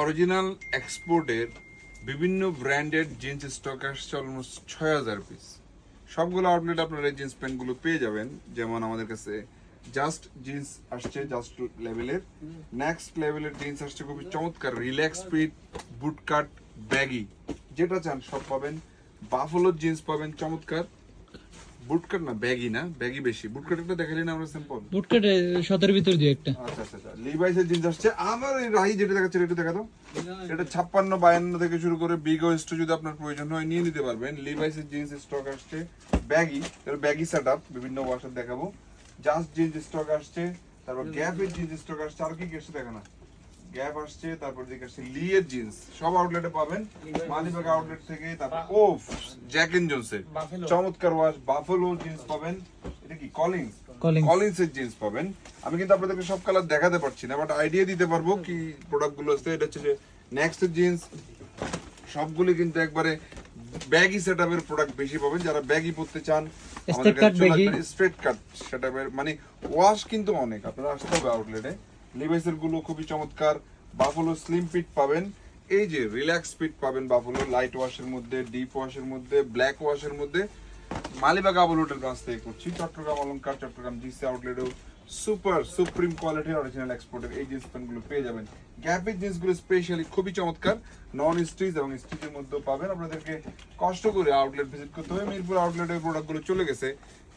Original এক্সপোর্টের বিভিন্ন branded jeans stock আসছে অলমোস্ট ছয় হাজার পিস সবগুলো আউটলেট আপনারা জিন্স প্যান্টগুলো পেয়ে যাবেন। যেমন আমাদের কাছে জাস্ট জিন্স আসছে জাস্ট লেভেলের নেক্সট লেভেলের জিন্স আসছে খুবই চমৎকার relax fit boot cut baggy যেটা চান সব পাবেন। বাফলোর জিন্স পাবেন, চমৎকার। বুটকাট না ব্যাগি না? ব্যাগি বেশি। বুটকাট একটা দেখালি না আমরা সিম্পল বুটকাটে শতের ভিতর দিয়ে একটা। আচ্ছা আচ্ছা আচ্ছা। লিভাইসের জিন্স আসছে। আমার এই রাহি যেটা দেখাচ্ছে এটা দেখা দাও। এটা ছাপ্পান্ন বায়ান্ন থেকে শুরু করে বিগ ওয়েস্ট যদি আপনার প্রয়োজন হয় নিয়ে নিতে পারবেন। লিভাইসের জিন্স স্টক আসছে। ব্যাগি ব্যাগি সেট আপ বিভিন্ন ওয়াশার দেখাবো। জাস্ট জিন্স স্টক আসছে। তারপর গ্যাপের জিন্স। স্টক আসছে। আর কি কি আসছে দেখো না। গ্যাপ আসছে তারপর দিকে আসছে লিয়ের জিন্স সব আউটলেটে পাবেন। মালিবাগ আউটলেট থেকে তারপর জ্যাক এন্ড জোনসের চমৎকার ওয়াশ বাফেলো জিন্স পাবেন। এটা কি? Collins Collins। কলিন্সের জিন্স পাবেন। আমি কিন্তু আপনাদেরকে সব কালার দেখাতে পারছি না বাট আইডিয়া দিতে পারব কি প্রোডাক্টগুলো আছে। এটা হচ্ছে যে নেক্সট জিন্স সবগুলি কিন্তু একবারে ব্যাগি সেটআপের প্রোডাক্ট বেশি পাবেন। যারা ব্যাগি পড়তে চান Straight cut baggy। Straight cut সেটআপের মানে ওয়াশ কিন্তু অনেক। আপনারা আসতে হবে আউটলেটে লিভাইসেরগুলো খুবই চমৎকার। বাফলো স্লিম ফিট পাবেন। এই যে রিল্যাক্স ফিট পাবেন বাফলো লাইট ওয়াশের মধ্যে ডিপ ওয়াশের মধ্যে ব্ল্যাক ওয়াশের মধ্যে। মালিবাগ আবলুটের কাছ থেকে করছি। চট্টগ্রাম অলংকার, চট্টগ্রাম জিসি আউটলেটেও সুপার সুপ্রিম কোয়ালিটির অরিজিনাল এক্সপোর্টের এই জিন্স প্যান্টগুলো পেয়ে যাবেন। গ্যাপের জিন্সগুলো স্পেশালি খুবই চমৎকার। নন স্টিচ এবং স্টিচের মধ্যেও পাবেন। আপনাদেরকে কষ্ট করে আউটলেট ভিজিট করতে হবে। মিরপুর আউটলেটের প্রোডাক্টগুলো চলে গেছে।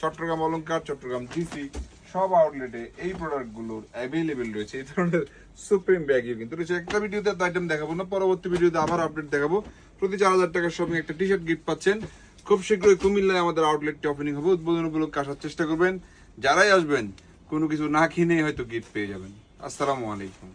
চট্টগ্রাম অলংকার, চট্টগ্রাম জিসি সব আউটলেটে এই প্রোডাক্টগুলোর অ্যাভেলেবেল রয়েছে। এই ধরনের সুপ্রিম ব্যাগও কিন্তু রয়েছে। একটা ভিডিওতে আইটেম দেখাবো না, পরবর্তী ভিডিওতে আবার আপডেট দেখাবো। প্রতি চার হাজার টাকার সঙ্গে একটা টি শার্ট গিফট পাচ্ছেন। খুব শীঘ্রই কুমিল্লায় আমাদের আউটলেটটি ওপেনিং হবে। উদ্বোধন উপলক্ষে আসার চেষ্টা করবেন। যারাই আসবেন, কোনো কিছু না কিনে হয়তো গিফট পেয়ে যাবেন। আসসালামু আলাইকুম।